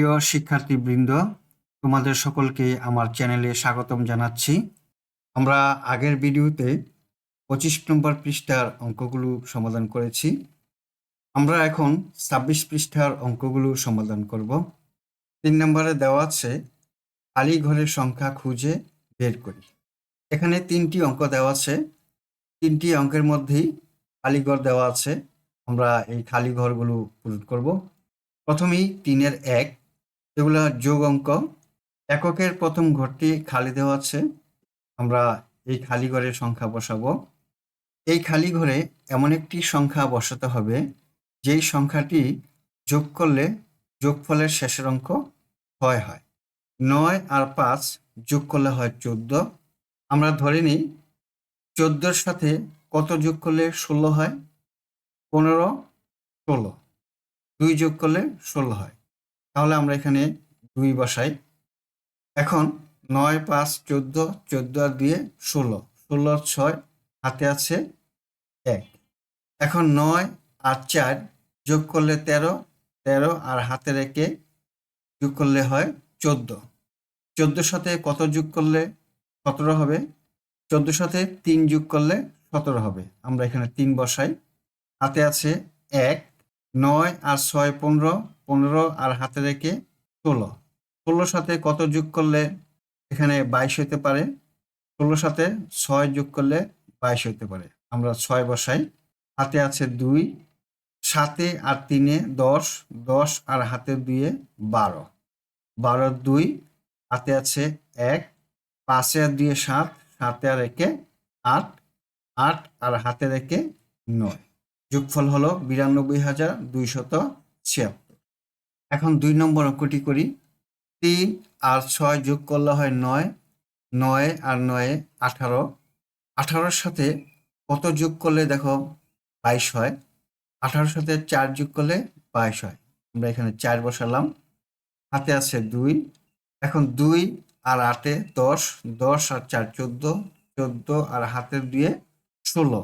প্রিয় শিক্ষার্থীবৃন্দ, তোমাদের সকলকে আমার চ্যানেলে স্বাগতম জানাচ্ছি। আমরা আগের ভিডিওতে পঁচিশ নম্বর পৃষ্ঠার অঙ্কগুলো সমাধান করেছি। আমরা এখন ছাব্বিশ পৃষ্ঠার অঙ্কগুলো সমাধান করব। তিন নম্বরে দেওয়া আছে, খালি ঘরের সংখ্যা খুঁজে বের করি। এখানে তিনটি অঙ্ক দেওয়া আছে। তিনটি অঙ্কের মধ্যেই খালি ঘর দেওয়া আছে। আমরা এই খালি ঘরগুলো পূরণ করব। প্রথমেই তিনের এক এগুলা যোগ অঙ্ক। এককের প্রথম ঘরটি খালি দেওয়া আছে। আমরা এই খালি ঘরের সংখ্যা বসাবো। এই খালি ঘরে এমন একটি সংখ্যা বসাতে হবে, যেই সংখ্যাটি যোগ করলে যোগফলের শেষের অঙ্ক ছয় হয়। নয় আর পাঁচ যোগ করলে হয় চোদ্দ। আমরা ধরে নিই, চোদ্দোর সাথে কত যোগ করলে ষোলো হয়? পনেরো, ষোলো। দুই যোগ করলে ষোলো হয়। তাহলে আমরা এখানে দুই বসাই। এখন নয়, পাঁচ, চোদ্দ চোদ্দ আর দুয়ে ষোলো। ষোলো, ছয়, হাতে আছে এক। এখন নয় আর চার যোগ করলে তেরো তেরো আর হাতে রেখে যোগ করলে হয় চোদ্দ। চোদ্দোর সাথে কত যোগ করলে সতেরো হবে? চোদ্দোর সাথে তিন যোগ করলে সতেরো হবে। আমরা এখানে তিন বসাই। হাতে আছে এক, নয় আর ছয় পনেরো পনেরো আর হাতে রেখে ষোলো। ষোলোর সাথে কত যোগ করলে এখানে বাইশ হতে পারে? ষোলোর সাথে ছয় যোগ করলে বাইশ হতে পারে। আমরা ছয় বসাই। হাতে আছে দুই, সাতে আর তিনে দশ দশ আর হাতে দুয়ে বারো। বারো দুই, হাতে আছে এক, পাঁচে আর দুয়ে সাত, সাতে আর একে আট আট আর হাতে রেখে নয়। যোগফল হলো বিরানব্বই হাজার দুইশত ছিয়াত্তর। এখন দুই নম্বর অঙ্কটি করি। তিন আর ছয় যোগ করলে হয় নয়। নয় আর নয়ে আঠারো। আঠারোর সাথে কত যোগ করলে দেখো বাইশ হয়। আঠারোর সাথে চার যোগ করলে বাইশ হয়। আমরা এখানে চার বসালাম। হাতে আছে দুই। এখন দুই আর আটে দশ। দশ আর চার চোদ্দ। চোদ্দ আর হাতের দুয়ে ষোলো।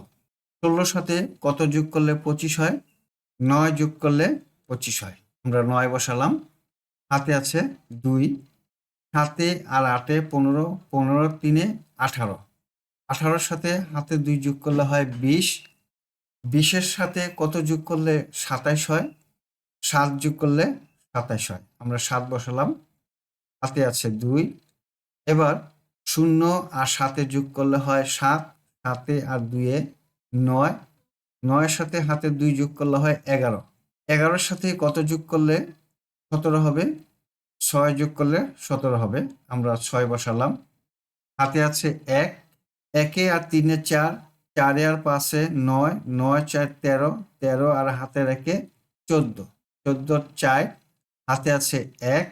ষোলোর সাথে কত যোগ করলে পঁচিশ হয়? নয় যোগ করলে পঁচিশ হয়। আমরা নয় বসালাম। হাতে আছে দুই, সাতে আর আটে পনেরো পনেরো তিনে আঠারো। আঠারোর সাথে হাতে দুই যোগ করলে হয় বিশ। বিশের সাথে কত যোগ করলে সাতাইশ হয়? সাত যোগ করলে সাতাইশ হয়। আমরা সাত বসালাম। হাতে আছে দুই। এবার শূন্য আর সাতে যোগ করলে হয় সাত। সাতে আর দুয়ে নয়। নয়ের সাথে হাতে দুই যোগ করলে হয় এগারো। এগারোর সাথে কত যোগ করলে সতেরো হবে? ছয় যোগ করলে সতেরো হবে। আমরা ছয় বসালাম। হাতে আছে এক। একে আর তিনে চার। চারে আর পাঁচে নয়। নয়, চার, তেরো। তেরো আর হাতে রেখে চোদ্দ। চোদ্দ চার। হাতে আছে এক।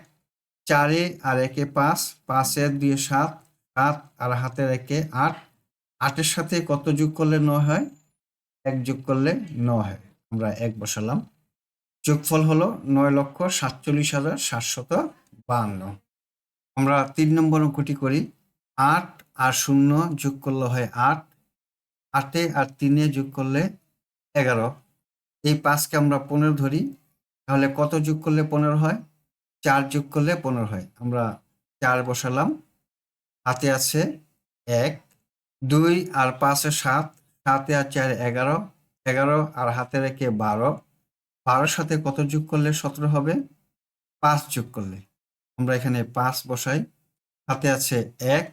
চারে আর একে পাঁচ। পাঁচের দুয়ে সাত। সাত আর হাতে রেখে আট। আটের সাথে কত যোগ করলে নয় হয়? এক যোগ করলে নয় হয়। আমরা এক বসালাম। যোগফল হলো নয় লক্ষ সাতচল্লিশ হাজার সাতশত বাহান্ন। আমরা তিন নম্বর অঙ্কটি করি। আট আর শূন্য যোগ করলে হয় আট। আটে আর তিনে যোগ করলে এগারো। এই পাঁচকে আমরা পনেরো ধরি। তাহলে কত যোগ করলে পনেরো হয়? চার যোগ করলে পনেরো হয়। আমরা চার বসালাম। হাতে আছে এক, দুই আর পাঁচে সাত। সাতে আর চার এগারো। এগারো আর হাতে রেখে বারো। বারোর সাথে কত যোগ করলে সতেরো হবে? পাঁচ যোগ করলে। আমরা এখানে পাঁচ বসাই। হাতে আছে এক,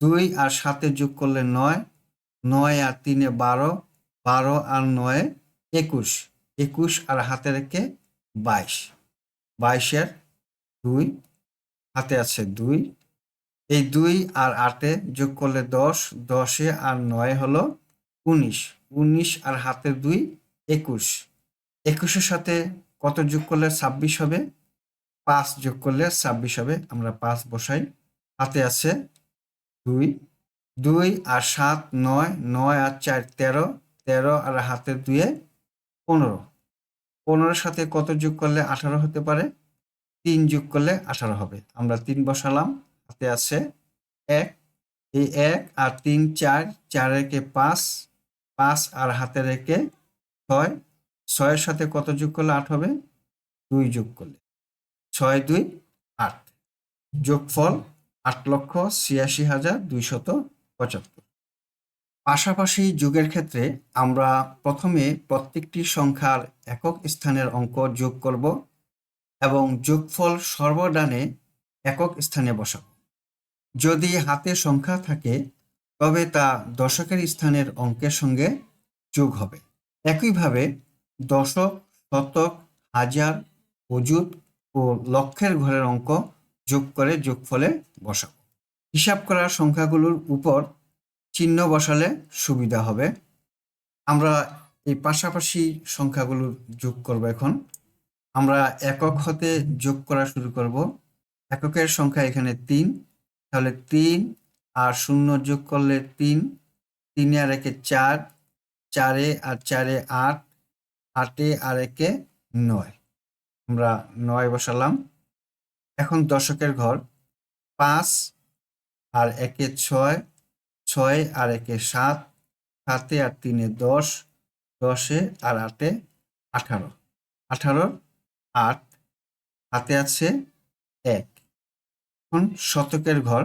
দুই আর সাতে যোগ করলে নয়। নয় আর তিনে বারো বারো আর নয় একুশ। একুশ আর হাতে রেখে বাইশ। বাইশের দুই, হাতে আছে দুই। এই দুই আর আটে যোগ করলে দশ। দশে আর নয় হলো উনিশ। উনিশ আর হাতের দুই, একুশ। একুশের সাথে কত যোগ করলে ছাব্বিশ হবে? পাঁচ যোগ করলে ছাব্বিশ হবে। আমরা পাঁচ বসাই। হাতে আছে দুই। দুই আর সাত, নয়। নয় আর চার, তেরো। তেরো আর হাতের দুয়ে পনেরো। পনেরোর সাথে কত যোগ করলে আঠারো হতে পারে? তিন যোগ করলে আঠারো হবে। আমরা তিন বসালাম। হাতে আছে এক। এই এক আর তিন, চার। চার একে পাঁচ। পাঁচ আর হাতে রেখে ছয়। ছয়ের সাথে কত যোগ করলে আট হবে? দুই যোগ করলে। ছয়, দুই, আট। যোগফল আট লক্ষ ছিয়াশি হাজার দুইশত পঁচাত্তর। পাশাপাশি যোগের ক্ষেত্রে আমরা প্রথমে প্রত্যেকটি সংখ্যার একক স্থানের অঙ্ক যোগ করব এবং যোগফল সর্বডানে একক স্থানে বসাব। যদি হাতে সংখ্যা থাকে, তবে তা দশকের স্থানের অঙ্কের সঙ্গে যোগ হবে। একইভাবে দশক, শতক, হাজার, অযুত ও লক্ষের ঘরের অঙ্ক যোগ করে যোগফলে বসাবো হিসাব করা সংখ্যাগুলোর উপর চিহ্ন বসালে সুবিধা হবে। আমরা এই পাশাপাশি সংখ্যাগুলোর যোগ করব এখন। আমরা একক হতে যোগ করা শুরু করব। এককের সংখ্যা এখানে তিন। তাহলে তিন আর শূন্য যোগ করলে তিন। তিনে আর একে চার। চারে আর চারে আট। আটে আর একে নয়। আমরা নয় বসালাম। এখন দশকের ঘর। পাঁচ আর একে ছয় ছয় আর একে সাত, সাতে আর তিনে দশ, দশে আর আটে আঠারো। আঠারো, আট, হাতে আছে এক। এখন শতকের ঘর।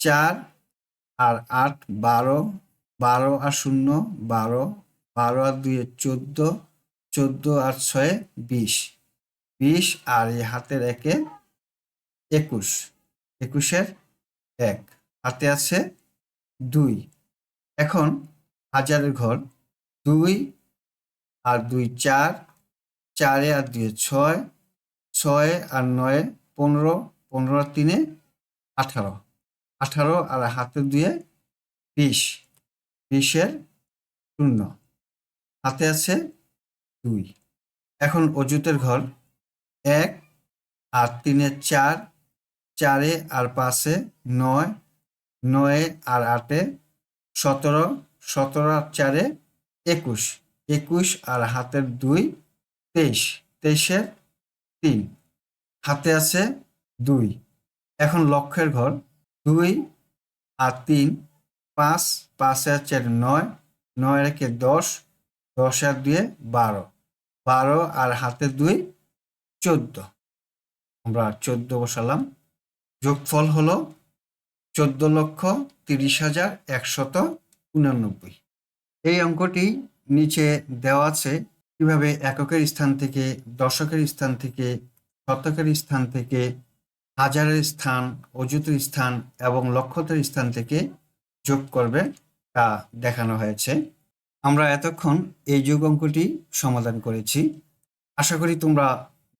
চার আর আট বারো বারো আর শূন্য বারো বারো আর দুয়ে চোদ্দ চোদ্দ আর ছয়ে বিশ। বিশ আর এই হাতের একে একুশ। একুশের এক। হাতে আছে দুই। এখন হাজারের ঘর দুই আর দুই চার, চারে আর দুই ছয় ছয় আর নয়ে পনেরো পনেরো আর তিনে আঠারো। আঠারো আর হাতে দুয়ে বিশ। বিশের শূন্য। হাতে আছে দুই। এখন অজুতের ঘর। এক আর তিনে চার, চারে আর পাঁচে নয়, নয়ে আর আটে সতেরো সতেরো আর চারে একুশ একুশ আর হাতের দুই তেইশ, তেইশের তিন, হাতে আছে দুই। এখন লক্ষের ঘর। দুই আর তিন, পাঁচ পাঁচ আর চার নয় নয় রেখে দশ দশ আর দুয়ে বারো। বারো আর হাতে দুই, চোদ্দ। আমরা চোদ্দ বসালাম। যোগফল হলো চোদ্দ লক্ষ তিরিশ হাজার একশত উনানব্বই। এই অঙ্কটি নিচে দেওয়া আছে কীভাবে এককের স্থান থেকে দশকের স্থান থেকে শতকের স্থান থেকে হাজারের স্থান, অযুতের স্থান এবং লক্ষতের স্থান থেকে যোগ করবে তা দেখানো হয়েছে। আমরা এতক্ষণ এই যোগ অঙ্কটি সমাধান করেছি। আশা করি তোমরা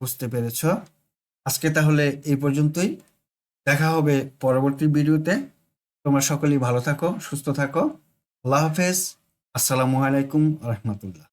বুঝতে পেরেছ। আজকে তাহলে এই পর্যন্তই। দেখা হবে পরবর্তী ভিডিওতে। তোমরা সকলেই ভালো থাকো, সুস্থ থাকো। আল্লাহ হাফেজ। আসসালামু আলাইকুম রহমতুল্লাহ।